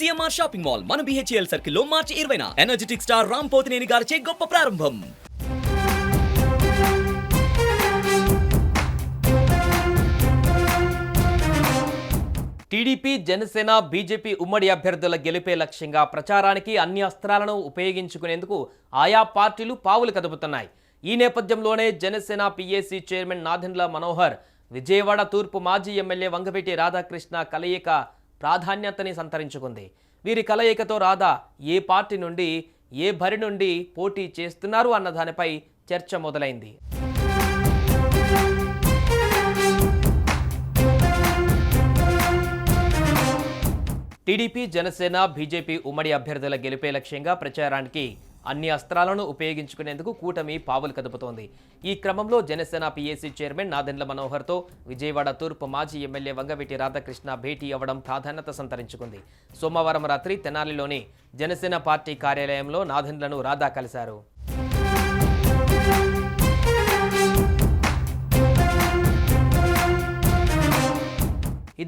CMR shopping mall. మన BHEL సర్కిల్లో మార్చి ఇరవైన. ఎనర్జెటిక్ స్టార్ రామ్ పోతినేని గారిచే గొప్ప ప్రారంభం. టీడీపీ జనసేన బీజేపీ ఉమ్మడి అభ్యర్థుల గెలిపే లక్ష్యంగా ప్రచారానికి అన్ని అస్త్రాలను ఉపయోగించుకునేందుకు ఆయా పార్టీలు పావులు కదుపుతున్నాయి. ఈ నేపథ్యంలోనే జనసేన పీఏసీ చైర్మన్ నాదెండ్ల మనోహర్ విజయవాడ తూర్పు మాజీ ఎమ్మెల్యే వంగవీటి రాధాకృష్ణ కలయిక ప్రాధాన్యతని సంతరించుకుంది. వీరి కలయికతో రాధా ఏ పార్టీ నుండి ఏ భరి నుండి పోటీ చేస్తున్నారు అన్న దానిపై చర్చ మొదలైంది. టీడీపీ జనసేన బీజేపీ ఉమ్మడి అభ్యర్థుల గెలిపే లక్ష్యంగా ప్రచారానికి అన్ని అస్త్రాలను ఉపయోగించుకునేందుకు కూటమి పావులు కదుపుతోంది. ఈ క్రమంలో జనసేన పీఏసీ చైర్మన్ నాదెండ్ల మనోహర్తో విజయవాడ తూర్పు మాజీ ఎమ్మెల్యే వంగవీటి రాధాకృష్ణ భేటీ అవ్వడం ప్రాధాన్యత సంతరించుకుంది. సోమవారం రాత్రి తెనాలిలోని జనసేన పార్టీ కార్యాలయంలో నాదెండ్లను రాధా కలిశారు.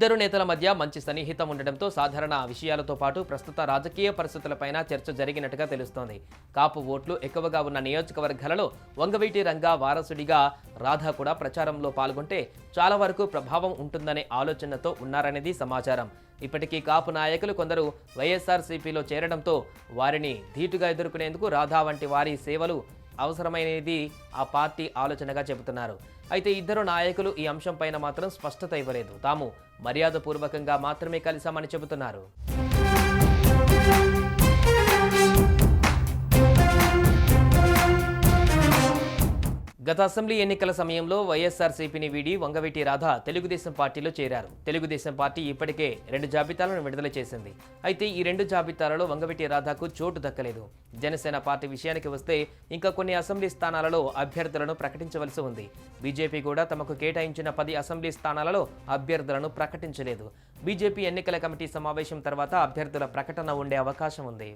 ఇద్దరు నేతల మధ్య మంచి సన్నిహితం ఉండడంతో సాధారణ విషయాలతో పాటు ప్రస్తుత రాజకీయ పరిస్థితులపైన చర్చ జరిగినట్టుగా తెలుస్తోంది. కాపు ఓట్లు ఎక్కువగా ఉన్న నియోజకవర్గాలలో వంగవీటి రంగా వారసుడిగా రాధా కూడా ప్రచారంలో పాల్గొంటే చాలా వరకు ప్రభావం ఉంటుందనే ఆలోచనతో ఉన్నారనేది సమాచారం. ఇప్పటికీ కాపు నాయకులు కొందరు వైఎస్ఆర్సీపీలో చేరడంతో వారిని ధీటుగా ఎదుర్కొనేందుకు రాధా వంటి వారి సేవలు అవసరమైనది ఆ పార్టీ ఆలోచనగా చెబుతున్నారు. అయితే ఇద్దరు నాయకులు ఈ అంశంపైన మాత్రం స్పష్టత ఇవ్వలేదు. తాము మర్యాదపూర్వకంగా మాత్రమే కలిశామని చెబుతున్నారు. గత అసెంబ్లీ ఎన్నికల సమయంలో వైఎస్ఆర్సీపీని వీడి వంగవీటి రాధ తెలుగుదేశం పార్టీలో చేరారు. తెలుగుదేశం పార్టీ ఇప్పటికే రెండు జాబితాలను విడుదల చేసింది. అయితే ఈ రెండు జాబితాలలో వంగవీటి రాధాకు చోటు దక్కలేదు. జనసేన పార్టీ విషయానికి వస్తే ఇంకా కొన్ని అసెంబ్లీ స్థానాలలో అభ్యర్థులను ప్రకటించవలసి ఉంది. బీజేపీ కూడా తమకు కేటాయించిన పది అసెంబ్లీ స్థానాలలో అభ్యర్థులను ప్రకటించలేదు. బీజేపీ ఎన్నికల కమిటీ సమావేశం తర్వాత అభ్యర్థుల ప్రకటన ఉండే అవకాశం ఉంది.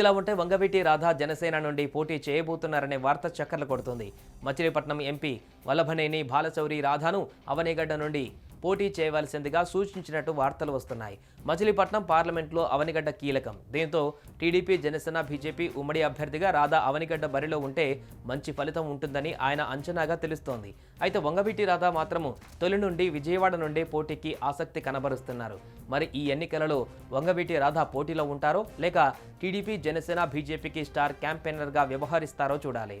ఇదిలా ఉంటే వంగవీటి రాధా జనసేన నుండి పోటీ చేయబోతున్నారనే వార్త చక్కర్లు కొడుతుంది. మచిలీపట్నం ఎంపీ వల్లభనేని బాలచౌరి రాధాను అవనిగడ్డ నుండి పోటీ చేయవలసిందిగా సూచించినట్టు వార్తలు వస్తున్నాయి. మచిలీపట్నం పార్లమెంట్లో అవనిగడ్డ కీలకం. దీంతో టీడీపీ జనసేన బీజేపీ ఉమ్మడి అభ్యర్థిగా రాధా అవనిగడ్డ బరిలో ఉంటే మంచి ఫలితం ఉంటుందని ఆయన అంచనాగా తెలుస్తోంది. అయితే వంగవీటి రాధా మాత్రము తొలి నుండి విజయవాడ నుండే పోటీకి ఆసక్తి కనబరుస్తున్నారు. మరి ఈ ఎన్నికలలో వంగవీటి రాధా పోటీలో ఉంటారో లేక టీడీపీ జనసేన బీజేపీకి స్టార్ క్యాంపెయినర్గా వ్యవహరిస్తారో చూడాలి.